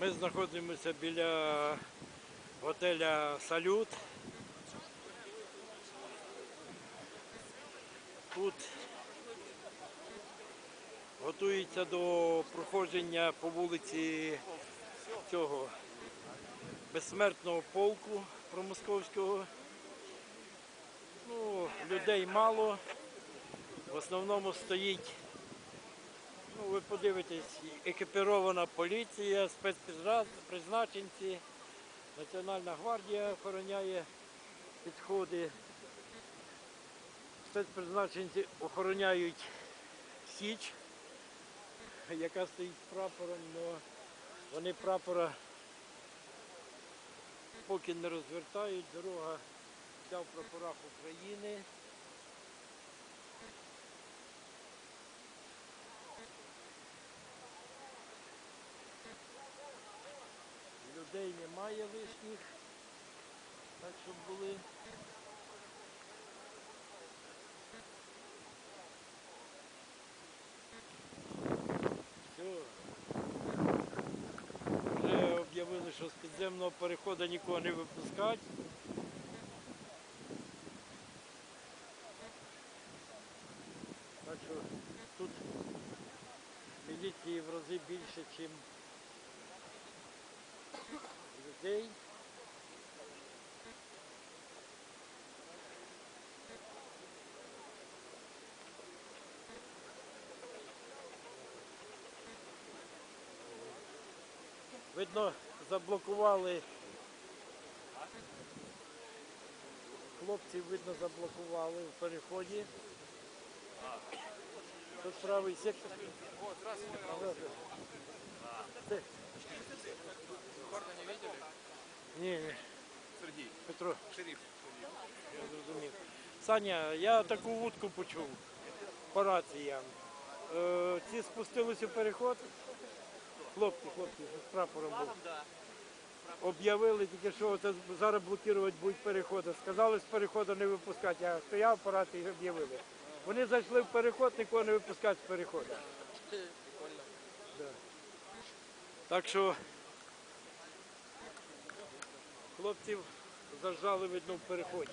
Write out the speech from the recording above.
Ми знаходимося біля готеля Салют. Тут готується до проходження по вулиці цього безсмертного полку промосковського. Ну, людей мало. В основному стоїть, ну ви подивитесь, екіпірована поліція, спецпризначенці, Національна гвардія охороняє підходи. Спецпризначенці охороняють Січ, яка стоїть з прапором, але вони прапора поки не розвертають. Дорога вся в прапорах України. Людей немає лишніх, так щоб були. Все. Вже об'явили, що з підземного переходу нікого не випускати. Так що тут міліції в рази більше, ніж людей. Видно, заблокували. Хлопців, видно, заблокували в переході. Тут правий сектор. Петро, я зрозумів. Саня, я таку вудку почув по раціям. Е, ці спустились у переход. Хлопці, хлопці, з прапором був. Об'явили тільки, що це зараз блокувати будуть переходи. Сказали з переходу не випускати. Я стояв по рації і об'явили. Вони зайшли в переход, нікого не випускати з переходу. Прикольно. Так що хлопців зажали, видно, в переході.